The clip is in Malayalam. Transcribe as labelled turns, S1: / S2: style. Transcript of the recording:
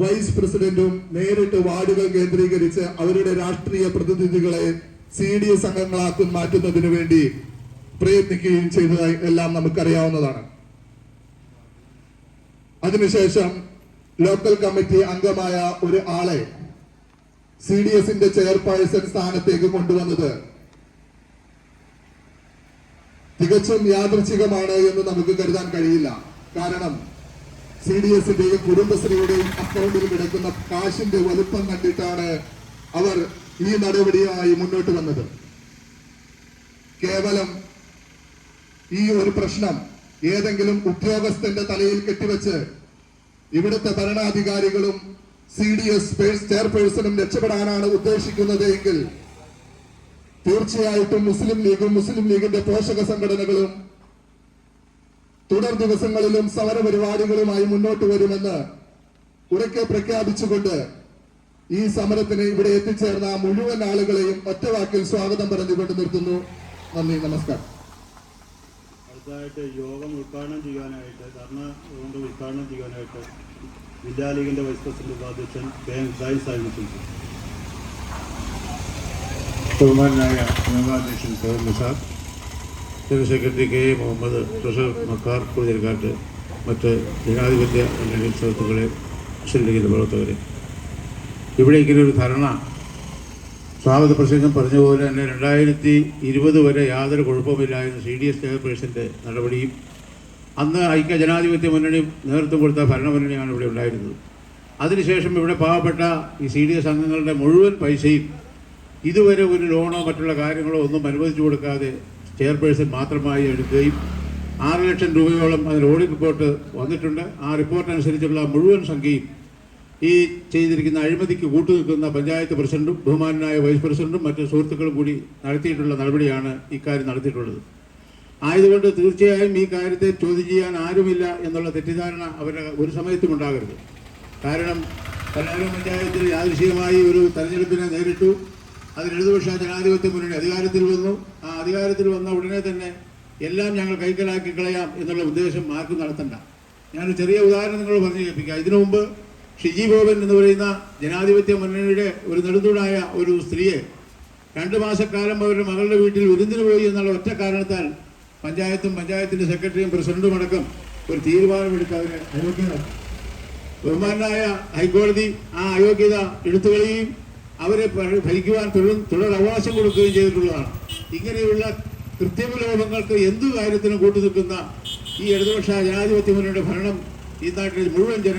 S1: വൈസ് പ്രസിഡന്റും നേരിട്ട് വാർഡുകൾ കേന്ദ്രീകരിച്ച് അവരുടെ രാഷ്ട്രീയ പ്രതിനിധികളെ സി ഡി എസ് അംഗങ്ങളാക്കി മാറ്റുന്നതിന് വേണ്ടി പ്രയത്നിക്കുകയും ചെയ്തതായി എല്ലാം നമുക്കറിയാവുന്നതാണ്. അതിനുശേഷം ലോക്കൽ കമ്മിറ്റി അംഗമായ ഒരു ആളെ സി ഡി എസിന്റെ ചെയർപേഴ്സൺ സ്ഥാനത്തേക്ക് കൊണ്ടുവന്നത് തികച്ചും യാദൃച്ഛികമാണ് എന്ന് നമുക്ക് കരുതാൻ കഴിയില്ല. കാരണം സി ഡി എസിന്റെയും കുടുംബശ്രീയുടെയും അക്കൗണ്ടിൽ കിടക്കുന്ന കാശിന്റെ വലുപ്പം കണ്ടിട്ടാണ് അവർ ഈ നടപടിയായി മുന്നോട്ട് വന്നത്. കേവലം ഈ ഒരു പ്രശ്നം ഏതെങ്കിലും ഉദ്യോഗസ്ഥന്റെ തലയിൽ കെട്ടിവെച്ച് ഇവിടുത്തെ ഭരണാധികാരികളും സി ഡി എസ് ചെയർപേഴ്സണും രക്ഷപ്പെടാനാണ് ഉദ്ദേശിക്കുന്നത് എങ്കിൽ തീർച്ചയായിട്ടും മുസ്ലിം ലീഗും മുസ്ലിം ലീഗിന്റെ പോഷക സംഘടനകളും തുടർ ദിവസങ്ങളിലും സമര പരിപാടികളുമായി മുന്നോട്ട് വരുമെന്ന് ഉറക്കെ പ്രഖ്യാപിച്ചുകൊണ്ട് ഈ സമരത്തിന് ഇവിടെ എത്തിച്ചേർന്ന മുഴുവൻ ആളുകളെയും ഒറ്റവാക്കിൽ സ്വാഗതം പറഞ്ഞുകൊണ്ട് നിർത്തുന്നു. നന്ദി നമസ്കാരം.
S2: അടുത്തതായിട്ട് യോഗം ഉദ്ഘാടനം ചെയ്യാനായിട്ട് ധർണ കൊണ്ട് ഉദ്ഘാടനം ചെയ്യാനായിട്ട് ജില്ലാ ലീഗിന്റെ വൈസ് പ്രസിഡന്റ് ഉപാധ്യക്ഷൻ കെ എം സായി സാഹിബ്
S3: ബഹുമാനായ ഉപാധ്യക്ഷൻ Nisar general secretary K A Muhammad treasurer Makkar Kuthirakkattu മറ്റ് ജനാധിപത്യ മുന്നണി സുഹൃത്തുക്കളെ മുസ്ലിം ലീഗിന്റെ പ്രവർത്തകരെ. ഇവിടെ ഇങ്ങനെ ഒരു ധർണ സ്വാഗത പ്രസംഗം പറഞ്ഞതുപോലെ പോലെ തന്നെ രണ്ടായിരത്തി ഇരുപത് വരെ യാതൊരു കുഴപ്പമില്ലായിരുന്നു സി ഡി എസ് ചെയർപേഴ്സന്റെ നടപടിയും അന്ന് ഐക്യ ജനാധിപത്യ മുന്നണി നേതൃത്വം കൊടുത്ത ഭരണമുന്നണിയാണ് ഇവിടെ ഉണ്ടായിരുന്നത്. അതിനുശേഷം ഇവിടെ പാവപ്പെട്ട ഈ സി ഡി എസ് അംഗങ്ങളുടെ മുഴുവൻ പൈസയും ഇതുവരെ ഒരു ലോണോ മറ്റുള്ള കാര്യങ്ങളോ ഒന്നും അനുവദിച്ചു കൊടുക്കാതെ ചെയർപേഴ്സൺ മാത്രമായി എടുക്കുകയും ആറ് ലക്ഷം രൂപയോളം അതിൽ ഓഡിറ്റ് റിപ്പോർട്ട് വന്നിട്ടുണ്ട്. ആ റിപ്പോർട്ട് അനുസരിച്ചുള്ള മുഴുവൻ സംഖ്യയും ഈ ചെയ്തിരിക്കുന്ന അഴിമതിക്ക് കൂട്ടുനിൽക്കുന്ന പഞ്ചായത്ത് പ്രസിഡന്റും ബഹുമാനായ വൈസ് പ്രസിഡന്റും മറ്റ് സുഹൃത്തുക്കളും കൂടി നടത്തിയിട്ടുള്ള നടപടിയാണ് ഇക്കാര്യം നടത്തിയിട്ടുള്ളത്. ആയതുകൊണ്ട് തീർച്ചയായും ഈ കാര്യത്തെ ചോദ്യം ചെയ്യാൻ ആരുമില്ല എന്നുള്ള തെറ്റിദ്ധാരണ അവരുടെ ഒരു സമയത്തും ഉണ്ടാകരുത്. കാരണം കല്ലാരം പഞ്ചായത്തിൽ യാദൃശികമായി ഒരു തെരഞ്ഞെടുപ്പിനെ നേരിട്ടു. അതിൽ ഇടതുപക്ഷ ജനാധിപത്യ മുന്നണി അധികാരത്തിൽ വന്നു. അധികാരത്തിൽ വന്ന ഉടനെ തന്നെ എല്ലാം ഞങ്ങൾ കൈക്കലാക്കി കളയാം എന്നുള്ള ഉദ്ദേശം ആർക്കും നടത്തണ്ട. ഞാൻ ചെറിയ ഉദാഹരണം നിങ്ങൾ പറഞ്ഞു കേൾപ്പിക്കാം. ഇതിനു മുമ്പ് ഷിജി ബോബൻ എന്ന് പറയുന്ന ജനാധിപത്യ മുന്നണിയുടെ ഒരു നെടുന്തൂണായ ഒരു സ്ത്രീയെ രണ്ട് മാസക്കാലം അവരുടെ മകളുടെ വീട്ടിൽ വിരുന്നിന് പോയി എന്നുള്ള ഒറ്റ കാരണത്താൽ പഞ്ചായത്തും പഞ്ചായത്തിന്റെ സെക്രട്ടറിയും പ്രസിഡന്റും അടക്കം ഒരു തീരുമാനമെടുത്ത് അവരെ അയോഗ്യനാക്കി ബഹുമാനായ ഹൈക്കോടതി ആ അയോഗ്യത എടുത്തുകളയുകയും അവരെ ഭരിക്കുവാൻ തുടർ തുടർ അവകാശം കൊടുക്കുകയും ചെയ്തിട്ടുള്ളതാണ്. ഇങ്ങനെയുള്ള കൃത്യവിലോപങ്ങൾക്ക് എന്തു കാര്യത്തിനും കൂട്ടുനിൽക്കുന്ന ഈ ഇടതുപക്ഷ ജനാധിപത്യ മുന്നണിയുടെ ഭരണം ഈ നാട്ടിൽ മുഴുവൻ